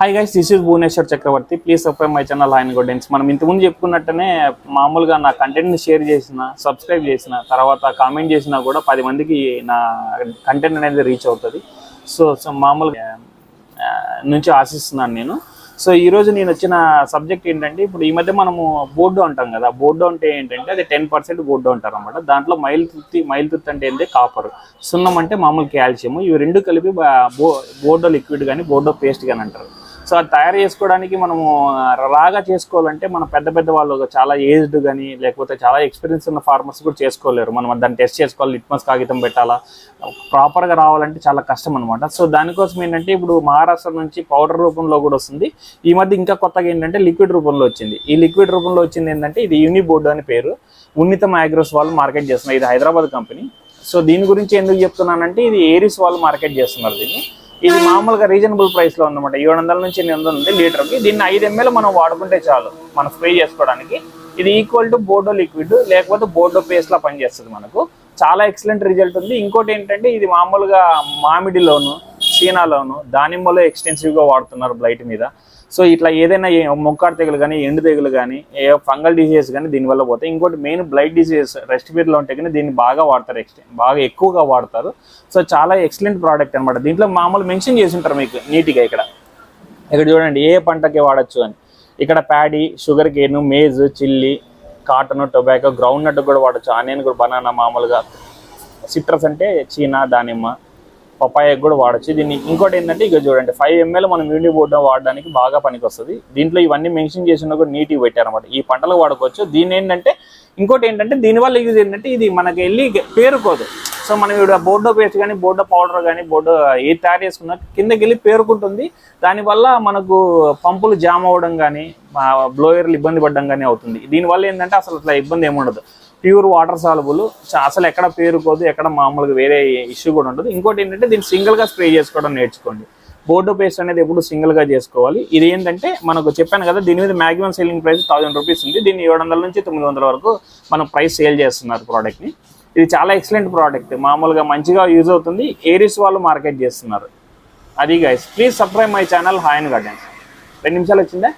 Hi guys this is Bhuvaneshwar Chakravarthi please subscribe my channel ఆయన gardens మనం ఇంతకుముందు చెప్పుకున్నట్టునే మామూలుగా నా కంటెంట్ని షేర్ చేసిన సబ్స్క్రైబ్ చేసిన తర్వాత కామెంట్ చేసినా కూడా పది మందికి నా కంటెంట్ అనేది రీచ్ అవుతుంది. సో సో మామూలుగా నుంచి ఆశిస్తున్నాను నేను. సో ఈ రోజు నేను వచ్చిన సబ్జెక్ట్ ఏంటంటే ఇప్పుడు ఈ మధ్య మనము బోర్డు అంటాం కదా. బోర్డు అంటే ఏంటంటే అది టెన్ పర్సెంట్ బోర్డు అంటారు అనమాట దాంట్లో మైల్ తుత్తి మైల్ తుత్తి అంటే ఏంటి కాపర్ సున్నం అంటే మామూలు కాల్షియం ఇవి రెండు కలిపి బో బోర్డో లిక్విడ్ కానీ బోర్డో పేస్ట్ కానీ అంటారు. సో అది తయారు చేసుకోవడానికి మనము రాగా చేసుకోవాలంటే మన పెద్ద పెద్ద వాళ్ళు చాలా ఏజ్డ్ కానీ లేకపోతే చాలా ఎక్స్పీరియన్స్ ఉన్న ఫార్మర్స్ కూడా చేసుకోలేరు. మనం దాన్ని టెస్ట్ చేసుకోవాలి లిట్మస్ కాగితం పెట్టాలా. ప్రాపర్గా రావాలంటే చాలా కష్టం అనమాట సో దానికోసం ఏంటంటే ఇప్పుడు మహారాష్ట్ర నుంచి పౌడర్ రూపంలో కూడా వస్తుంది. ఈ మధ్య ఇంకా కొత్తగా ఏంటంటే లిక్విడ్ రూపంలో వచ్చింది. ఈ లిక్విడ్ రూపంలో వచ్చింది ఏంటంటే ఇది యూనిబోర్డ్ అని పేరు. ఉన్నితం అగ్రోస్ వాళ్ళు మార్కెట్ చేస్తున్నారు. ఇది హైదరాబాద్ కంపెనీ సో దీని గురించి ఎందుకు చెప్తున్నానంటే ఇది ఏరిస్ వాళ్ళు మార్కెట్ చేస్తున్నారు దీన్ని. ఇది మామూలుగా రీజనబుల్ ప్రైస్లో ఉందన్నమాట. ఏడు వందల నుంచి ఎనిమిది వందలు ఉంది లీటర్కి. దీన్ని ఐదు ఎంఎల్ మనం వాడుకుంటే చాలు మనం స్ప్రే చేసుకోవడానికి. ఇది ఈక్వల్ టు బోర్డో లిక్విడ్ లేకపోతే బోర్డో పేస్ట్ లా పనిచేస్తుంది మనకు. చాలా ఎక్సలెంట్ రిజల్ట్ ఉంది. ఇంకోటి ఏంటంటే ఇది మామూలుగా మామిడిలోను చీనాలోను దానిమ్మలో ఎక్స్టెన్సివ్గా వాడుతున్నారు బ్లైట్ మీద. సో ఇట్లా ఏదైనా మొక్కాడు తెగులు కానీ ఎండు తెగులు కానీ ఏ ఫంగల్ డిసీజెస్ కానీ దీనివల్ల పోతాయి. ఇంకోటి మెయిన్ బ్లైట్ డిసీజెస్ రెస్టిపీర్లో ఉంటే కానీ దీన్ని బాగా వాడతారు ఎక్స్టెన్ బాగా ఎక్కువగా వాడతారు. సో చాలా ఎక్సలెంట్ ప్రోడక్ట్ అనమాట దీంట్లో మామూలు మెన్షన్ చేసి ఉంటారు మీకు నీట్గా ఇక్కడ. ఇక్కడ చూడండి ఏ పంటకి వాడచ్చు అని. ఇక్కడ paddy sugar cane maize chilli cotton tobacco groundnut కూడా వాడచ్చు. ఆనియన్ కూడా బనానా మామూలుగా. సిట్రస్ అంటే చీనా దానిమ్మ. పపాయకు కూడా వాడచ్చు. దీన్ని ఇంకోటి ఏంటంటే ఇక చూడండి ఫైవ్ ఎంఎల్ మనం యూనిట్ బోర్డు వాడడానికి బాగా పనికి వస్తుంది దీంట్లో ఇవన్నీ మెన్షన్ చేసిన కూడా నీట్గా పెట్టారనమాట ఈ పంటలు వాడుకోవచ్చు. దీని ఏంటంటే ఇంకోటి ఏంటంటే దీనివల్ల యూజ్ ఏంటంటే ఇది మనకి వెళ్ళి పేరుకోదు. సో మనం ఇప్పుడు బోర్డో పేస్ట్ కానీ బోర్డో పౌడర్ కానీ బోర్డో ఏ తయారు చేసుకున్నా కిందకి వెళ్ళి పేరుకుంటుంది. దానివల్ల మనకు పంపులు జామ్ అవ్వడం కానీ బ్లోయర్లు ఇబ్బంది పడడం కానీ అవుతుంది. దీనివల్ల ఏంటంటే అసలు అట్లా ఇబ్బంది ఏముండదు. Pure water soluble. అసలు ఎక్కడ పేరుకోదు ఎక్కడ మామూలుగా వేరే ఇష్యూ కూడా ఉండదు. ఇంకోటి ఏంటంటే దీన్ని సింగిల్గా స్ప్రే చేసుకోవడం నేర్చుకోండి. బోర్డో పేస్ట్ అనేది ఎప్పుడు సింగిల్గా చేసుకోవాలి. ఇది ఏంటంటే మనకు చెప్పాను కదా దీని మీద maximum selling price thousand rupees ఉంది. దీన్ని ఏడు వందల నుంచి తొమ్మిది వందల వరకు మనం ప్రైస్ సేల్ చేస్తున్నారు ప్రోడక్ట్ని ఇది చాలా ఎక్సలెంట్ ప్రోడక్ట్ మామూలుగా మంచిగా యూజ్ అవుతుంది. ఏరిస్ వాళ్ళు మార్కెట్ చేస్తున్నారు. అది guys please subscribe my channel hi gardens రెండు నిమిషాలు వచ్చిందా?